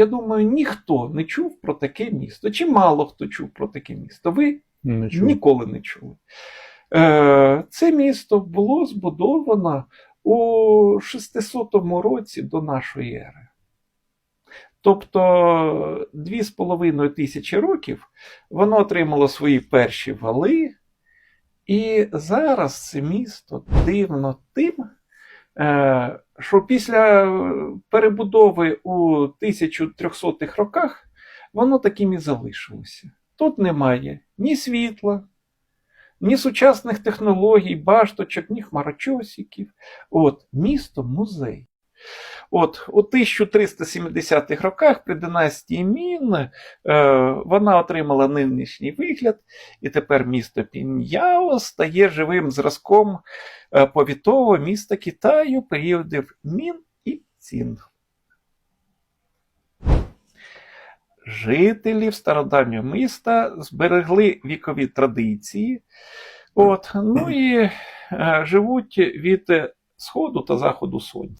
Я думаю, ніхто не чув про таке місто. Чи мало хто чув про таке місто? Ви Не ніколи не чули. Е, Це місто було збудовано у 600 році до нашої ери. Тобто 2,5 тисячі років воно отримало свої перші вали, і зараз це місто дивно тим, що після перебудови у 1300-х роках воно таким і залишилося. Тут немає ні світла, ні сучасних технологій, башточок, ні хмарочосиків. От, місто музей. От, у 1370-х роках при династії Мін е, вона отримала нинішній вигляд, і тепер місто Піньяо стає живим зразком е, повітового міста Китаю періодів Мін і Цін. Жителі стародавнього міста зберегли вікові традиції, от, ну і е, живуть від сходу та заходу сонця.